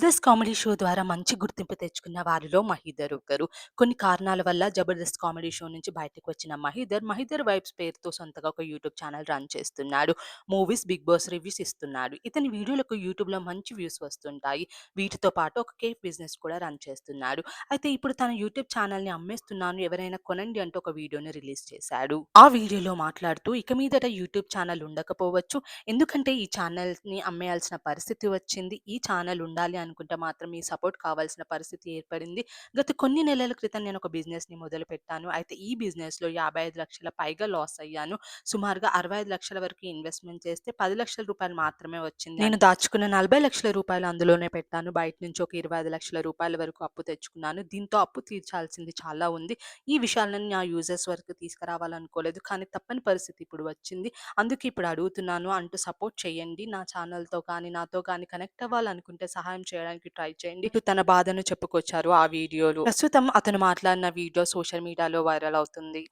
Jabardasth comedy show ద్వారా మంచి గుర్తింపు తెచ్చుకున్న వారిలో మహీధర్ ఒకరు. కొన్ని కారణాల వల్ల జబర్దస్త్ కామెడీ షో నుంచి బయటకు వచ్చిన మహీధర్, మహీధర్ వైబ్స్ పేరుతో సొంతగా ఒక యూట్యూబ్ ఛానల్ రన్ చేస్తున్నాడు. మూవీస్, బిగ్ బాస్ రివ్యూస్ ఇస్తున్నాడు. ఇతని వీడియోలకు యూట్యూబ్‌లో మంచి వ్యూస్ వస్తుంటాయి. వీటితో పాటు ఒక కేఫ్ బిజినెస్ కూడా రన్ చేస్తున్నాడు. అయితే ఇప్పుడు తన యూట్యూబ్ ఛానల్‌ని అమ్మేస్తున్నాను ఎవరైనా కొనండి అంటూ ఒక వీడియోని రిలీజ్ చేశాడు. ఆ వీడియోలో మాట్లాడుతూ ఇక మీదట యూట్యూబ్ ఛానల్ ఉండకపోవచ్చు. ఎందుకంటే ఈ ఛానల్‌ని అమ్మేయాల్సిన పరిస్థితి వచ్చింది. ఈ ఛానల్ ఉండాలి అని అనుకుంటే మాత్రం మీ సపోర్ట్ కావాల్సిన పరిస్థితి ఏర్పడింది. గత కొన్ని నెలల క్రితం నేను ఒక బిజినెస్‌ని మొదలుపెట్టాను. అయితే ఈ బిజినెస్‌లో యాభై ఐదు లక్షల పైగా లాస్ అయ్యాను. సుమారుగా అరవై ఐదు లక్షల వరకు ఇన్వెస్ట్‌మెంట్ చేస్తే పది లక్షల రూపాయలు మాత్రమే వచ్చింది. నేను దాచుకున్న నలభై లక్షల రూపాయలు అందులోనే పెట్టాను. బయట నుంచి ఒక ఇరవై ఐదు లక్షల రూపాయల వరకు అప్పు తెచ్చుకున్నాను. దీంతో అప్పు తీర్చాల్సింది చాలా ఉంది. ఈ విషయాలను నా యూజర్స్ వరకు తీసుకురావాలనుకోలేదు. కానీ తప్పని పరిస్థితి ఇప్పుడు వచ్చింది. అందుకే ఇప్పుడు అడుగుతున్నాను అంటూ సపోర్ట్ చేయండి. నా ఛానల్‌తో కానీ, నాతో కానీ కనెక్ట్ అవ్వాలనుకుంటే సహాయం చేయడానికి ట్రై చేయండి. తన బాధను చెప్పుకొచ్చారు ఆ వీడియోలు ప్రస్తుతం అతను మాట్లాడిన వీడియో సోషల్ మీడియాలో వైరల్ అవుతుంది.